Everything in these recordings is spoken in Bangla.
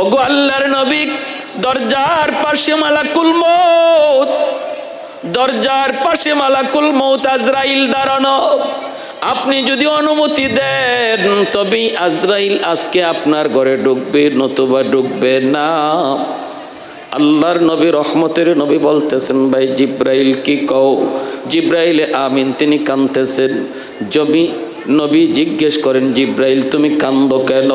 ওগো আল্লাহর নবী, দরজার পাশে মালাকুল মৌত দরজার পাশে মালাকুল মৌত আজরাইল দাঁড়ানো। আপনি যদি অনুমতি দেন, তবেই আজরাইল আজকে আপনার ঘরে ঢুকবে, নতুবা ঢুকবে না। আল্লাহর নবী রহমতের নবী বলতেছেন, ভাই জিব্রাইল, কি কও? জিব্রাইলে আমিন, তিনি কানতেছেন জবি নবী জিজ্ঞেস করেন, জিব্রাইল, তুমি কান্দ কেন?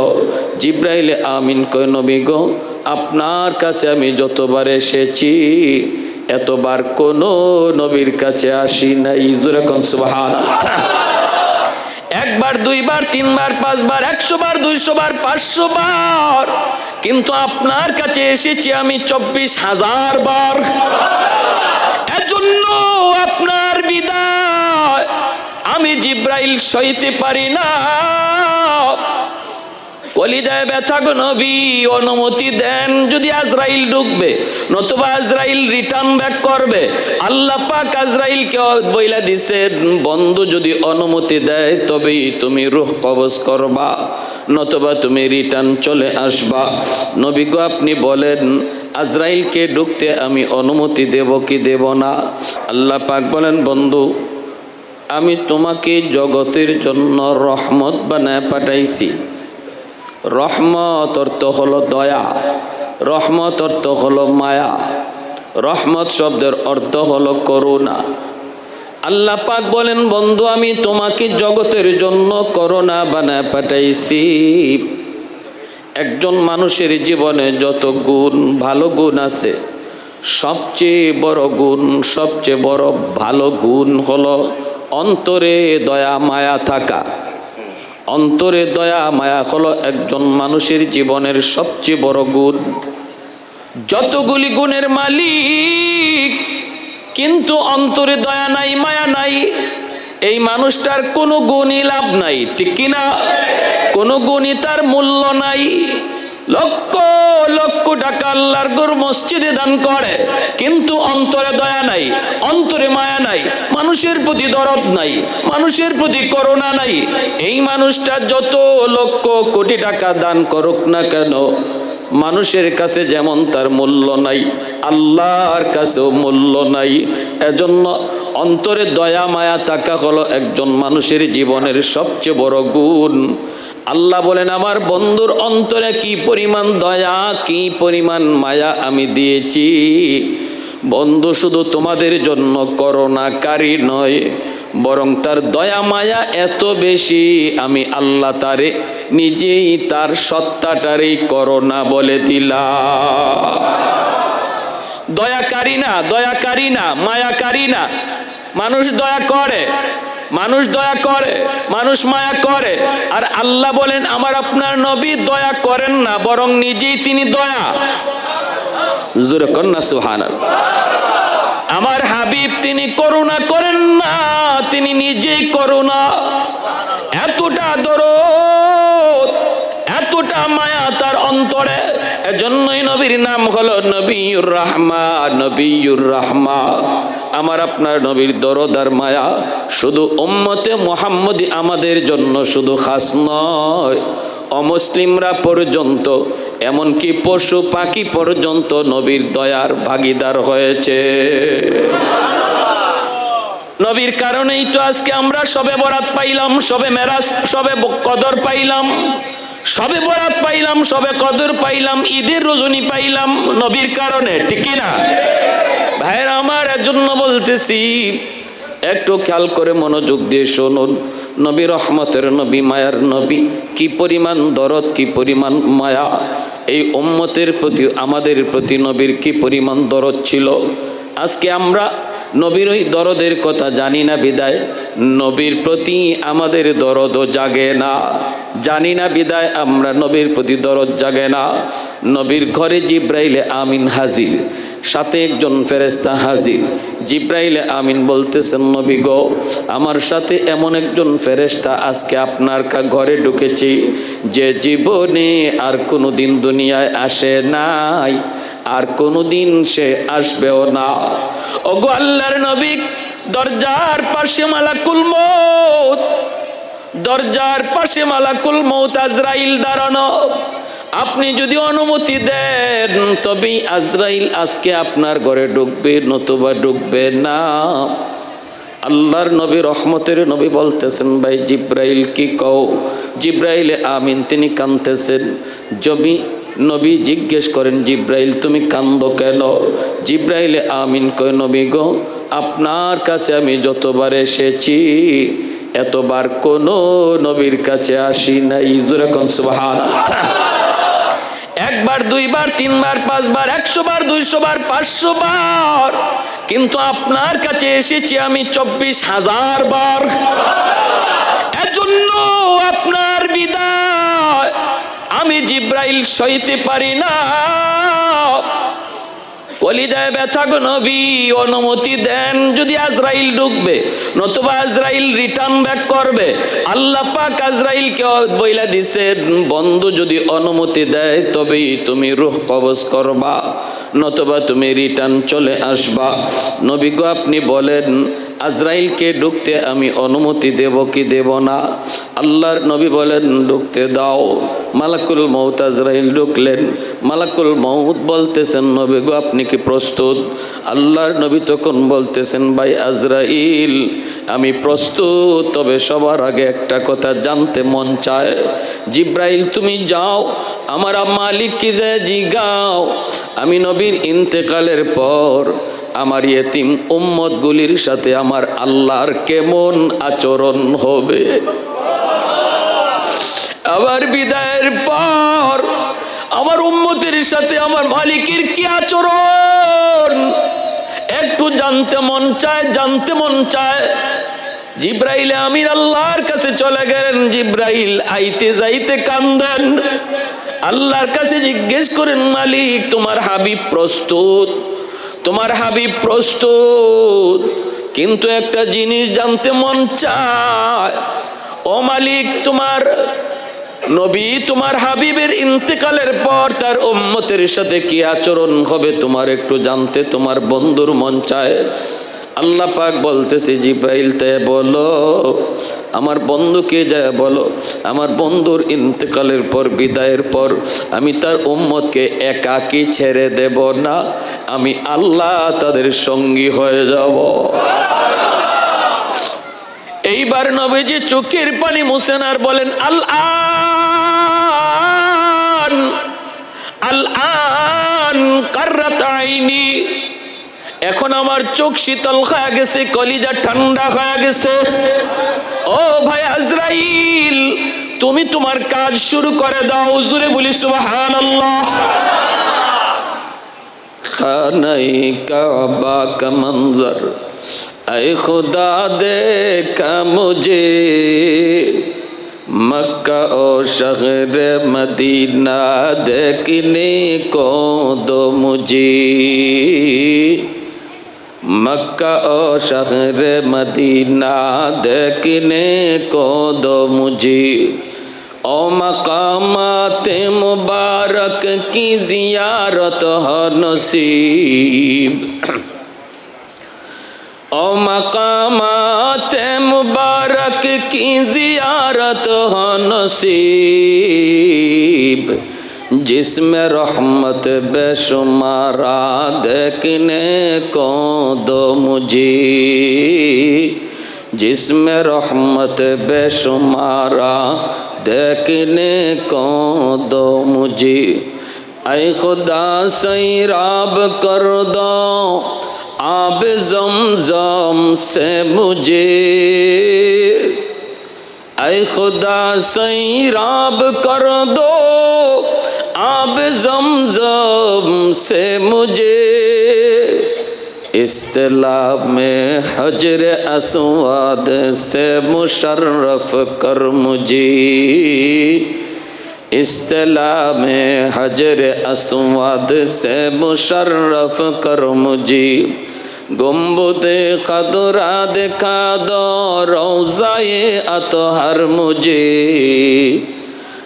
জিব্রাইলে আমিন কয়, নবী গো, আপনার কাছে আমি যতবার এসেছি, এতবার কোনো নবীর কাছে আসি নাই। জোরে কোন একবার, দুইবার, তিনবার, পাঁচবার একশো বার দুইশো বার পাঁচশো বার কিন্তু আপনার কাছে এসেছি আমি চব্বিশ হাজার বার। এজন্য আমি জিব্রাইল সইতে পারি না। কলিজায় ব্যথা নবী, অনুমতি দেন যদি আজরাইল ঢুকবে, নতুবা আজরাইল রিটার্ন ব্যাক করবে। আল্লাহ পাক আজরাইলকে বইলা দিছে বন্ধু যদি অনুমতি দেয়, তবেই তুমি রুহ কবজ করবা, নতুবা তুমি রিটার্ন চলে আসবা। নবী গো, আপনি বলেন, আজরাইলকে ঢুকতে আমি অনুমতি দেব কি দেব না? আল্লাহ পাক বলেন, বন্ধু আমি তোমাকে জগতের জন্য রহমত বানায় পাঠাইছি। রহমত অর্থ হলো দয়া, রহমত অর্থ হলো মায়া, রহমত শব্দের অর্থ হলো করুণা। আল্লাহ পাক বলেন, বন্ধু, আমি তোমাকে জগতের জন্য করোনা বানায় পাঠাইছি। একজন মানুষের জীবনে যত গুণ, ভালো গুণ আছে, সবচেয়ে বড় গুণ, সবচেয়ে বড় ভালো গুণ হলো অন্তরে দয়া মায়া থাকা। অন্তরে দয়া মায়া হলো একজন মানুষের জীবনের সবচেয়ে বড় গুণ। যতগুলি গুণের মালিক, কিন্তু অন্তরে দয়া নাই, মায়া নাই, এই মানুষটার কোনো গুণই লাভ নাই, ঠিক কিনা? কোনো গুণই তার মূল্য নাই। লক্ষ লক্ষ টাকা আল্লাহর গোর মসজিদে দান করে। কিন্তু অন্তরে দয়া নাই, অন্তরে মায়া নাই, মানুষের প্রতি দরদ নাই, মানুষের প্রতি করোনা নাই। এই মানুষটা যত লক্ষ কোটি টাকা দান করুক না কেন, মানুষের কাছে যেমন তার মূল্য নাই, আল্লাহর কাছেও মূল্য নাই। এজন্য অন্তরে দয়া, মায়া থাকা হলো একজন মানুষের জীবনের সবচেয়ে বড় গুণ। আল্লাহ বলেন, আমার বন্ধুর অন্তরে কি পরিমাণ দয়া, কি পরিমাণ মায়া আমি দিয়েছি? বন্ধু শুধু তোমাদের জন্য করোনাকারী নয়, বরং তার দয়া, মায়া এত বেশি, আমি আল্লাহ তারে নিজেই তার সত্তাটারেই করোনা বলে দিলাম। দয়াকারী না দয়াকারী না, মায়াকারী না, মানুষ দয়া করে। মানুষ দয়া করে, মানুষ মায়া করে। আর আল্লাহ বলেন, আমার আপনার নবী দয়া করেন না, বরং নিজেই তিনি দয়া। জোরে কন্যা সুহান আমার হাবিব, তিনি করুণা করেন না, তিনি নিজেই করুণা। এতটা দরদ, এতটা মায়া তার অন্তরে। এজন্যই নবীর নাম হলো নবীর রাহমা নবীর রাহমা আমার আপনার নবীর দরদ আর মায়া শুধু উম্মতে মোহাম্মদি আমাদের জন্য শুধু খাস নয়। অমুসলিমরা পর্যন্ত, এমনকি পশু পাখি পর্যন্ত নবীর দয়ার ভাগিদার হয়েছে। নবীর কারণেই তো আজকে আমরা সবে বরাত পাইলাম, সবে মেরাজ, সবে কদর পাইলাম, সবে বরাত পাইলাম, সবে কদর পাইলাম, ঈদের রজনী পাইলাম নবীর কারণে, ঠিক না ভাইয়ের, আমার জন্য বলতেছি, একটু খেয়াল করে মনোযোগ দিয়ে শুনুন। নবী রহমতের নবী, মায়ার নবী, কি পরিমাণ দরদ, কি পরিমাণ মায়া। এই উম্মতের প্রতি, আমাদের প্রতি নবীর কি পরিমাণ দরদ ছিল? আজকে আমরা নবীর ওই দরদের কথা জানি না বিদায়। নবীর প্রতি আমাদের দরদও জাগে না। জানি না বিদায়, আমরা নবীর প্রতি দরদ জাগে না। নবীর ঘরে জিব্রাইলে আমিন হাজির, সাথে একজন ফেরেস্তা হাজির। জিব্রাইলে আমিন বলতেছেন, নবী গো, আমার সাথে এমন একজন ফেরেস্তা আজকে আপনার কা- ঘরে ঢুকেছি, যে জীবনে আর কোনো দিন দুনিয়ায় আসে নাই। আর কোনোদিন সে আসবেও না। ওগো আল্লাহর নবী, দরজার পাশে মালাকুল মৌত দরজার পাশে মালাকুল মৌত আজরাইল দাঁড়ানো। আপনি যদি অনুমতি দেন, তবেই আজরাইল আজকে আপনার ঘরে ঢুকবে, নতুবা ঢুকবে না। আল্লাহর নবী, রহমতের নবী বলতেছেন, ভাই জিব্রাইল, কি কও? জিব্রাইলে আমিন, তিনি কানতেছেন জমি নবী জিজ্ঞেস করেন, জিব্রাইল, তুমি কান্দ কেন? জিব্রাইলে আমিন কয়, নবী গো, আপনার কাছে আমি যতবার এসেছি, এতবার কোনো নবীর কাছে আসি নাই। জোরে কোন সুবহান। একবার, দুইবার, তিনবার, পাঁচবার একশো বার দুইশো বার পাঁচশো বার কিন্তু আপনার কাছে এসেছি আমি চব্বিশ হাজার বার। এজন্য জিব্রাইল সইতে পারি না। কলিজায় ব্যথা গো নবী, অনুমতি দেন। যদি আজরাইল ঢুকবে, নতুবা আজরাইল রিটার্ন ব্যাক করবে। আল্লাহ পাক আজরাইলকে বইলা দিছে বন্ধু যদি অনুমতি দেয়, তবেই তুমি রুহ কবজ করবা। নতুবা তুমি রিটার্ন চলে আসবা। নবী গো আপনি বলেন, আজরাইলকে ঢুকতে আমি অনুমতি দেব কি দেব না? আল্লাহর নবী বলেন, ঢুকতে দাও। মালাকুল মৌত আজরাইল ঢুকলেন। মালাকুল মৌত বলতেছেন নবী গো আপনি কি প্রস্তুত? আল্লাহর নবী তখন বলতেছেন, ভাই আজরাইল আমি প্রস্তুত, তবে সবার আগে একটা কথা জানতে মন চায়। জিব্রাইল, তুমি যাও, আমার মালিক কি যায় জিগাও। আমি নবীর ইন্তেকালের পর আমার ইয়েতিম উম্মতগুলির সাথে আমার আল্লাহর কেমন আচরণ হবে? আবার বিদায়ের পর আমার উম্মতের সাথে আমার মালিকের কি আচরণ? একটু জানতে মন চায়, জানতে মন চায়। জিব্রাইল আমির আল্লাহর কাছে চলে গেলেন। জিব্রাইল আইতে যাইতে কান্দেন। আল্লাহর কাছে জিজ্ঞেস করেন, মালিক, তোমার হাবিব প্রস্তুত? তোমার হাবিব প্রস্তুত? কিন্তু একটা জিনিস জানতে মন চায়। ও মালিক, তোমার নবী, তোমার হাবিবের ইন্তেকালের পর তার উম্মতের সাথে কি আচরণ হবে তোমার একটু জানতে, তোমার বন্ধুর মন চায়। আল্লাহ পাক বলতেছে, জিব্রাইল, তে বলো, আমার বন্ধুকে যায় বলো? আমার বন্ধুর ইন্তেকালের পর, বিদায়ের পর, আমি তার উম্মতকে একাকি ছেড়ে দেব না, আমি আল্লাহ তাদের সঙ্গী হয়ে যাব। এইবার নবীজি চোখের পানি মুছেন আর বলেন আল আন আল আন আইনি। এখন আমার চোখ শীতল হয়ে গেছে, কলিজা ঠান্ডা হয়ে গেছে। ও ভাই আজরাইল, তুমি তোমার কাজ শুরু করে দাও, জুরে বলি সুবাহান আল্লাহ খানাই কাবা কা মঞ্জর আই খুদা دیکھا মক্কা ও শহরে মদিনা দেখিনি কোদ মুজি মক্কা ও শহরে মদিনা দেখিনি কোদ মুজি ও মকামাতে মুবারক কি জিয়ারত হনসিব ও মকামাতে মুবারক حق کی زیارت ہو نصیب۔ جس میں رحمت بے شمارا دیکھنے کو دو مجھے جس میں رحمت بے شمارا دیکھنے کو دو مجھے اے خدا سی راب کر دو۔ آب زمزم سے مجھے۔ اے خدا سیراب کر دو، آب زمزم سے مجھے۔ اصطلاح میں حجر اسواد سے مشرف کر مجھے۔ اصطلاح میں حجر اسواد سے مشرف کر مجھے۔ গম্বুদে কাদরা দেখা দরজায়ে আত হার মুজে।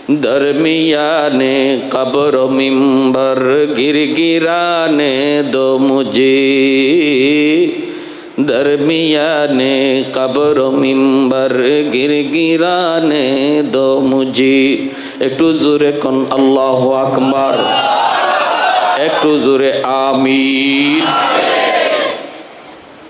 দরমিয়ানে কবর মিম্বর, গিরগিরানে দো মুজে দরমিয়ানে কবর মিম্বর, গিরগিরানে দো মুজে একটু জোরে কোন আল্লাহ আকবার। একটু জোরে আমি